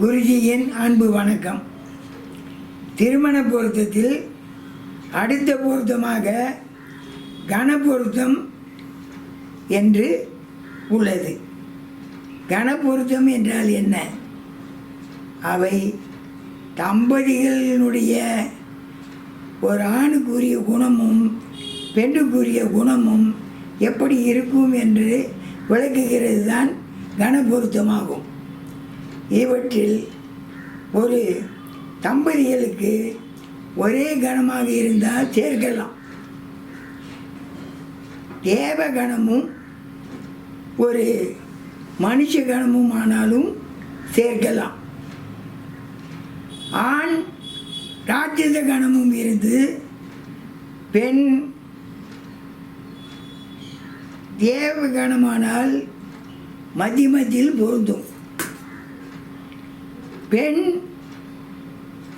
குருஜியின் அன்பு வணக்கம். திருமண பொருத்தத்தில் அடுத்த பொருத்தமாக கன பொருத்தம் என்று உள்ளது. கனபொருத்தம் என்றால் என்ன? அவை தம்பதிகளினுடைய ஒரு ஆணுக்குரிய குணமும் பெண்ணுக்குரிய குணமும் எப்படி இருக்கும் என்று விளக்குகிறது தான் கன பொருத்தமாகும். இவற்றில் ஒரு தம்பதிகளுக்கு ஒரே கணமாக இருந்தால் சேர்க்கலாம். தேவ கணமும் ஒரு மனுஷ கணமும் ஆனாலும் சேர்க்கலாம். ஆண் ராட்சத கணமும் இருந்து பெண் தேவ கணமானால் மதி மதியில் பொருந்தும். பெண்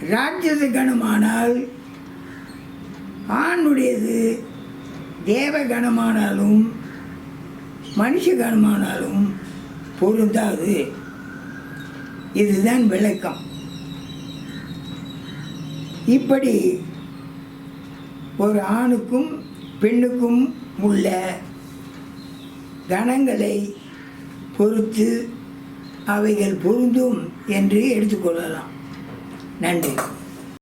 ராட்சத கணமானால் ஆணுடையது தேவ கணமானாலும் மனுஷ கணமானாலும் பொருந்தாது. இதுதான் விளக்கம். இப்படி ஒரு ஆணுக்கும் பெண்ணுக்கும் உள்ள கணங்களை பொறுத்து அவைகள் பொருந்தும் என்று எடுத்துக்கொள்ளலாம். நன்றி.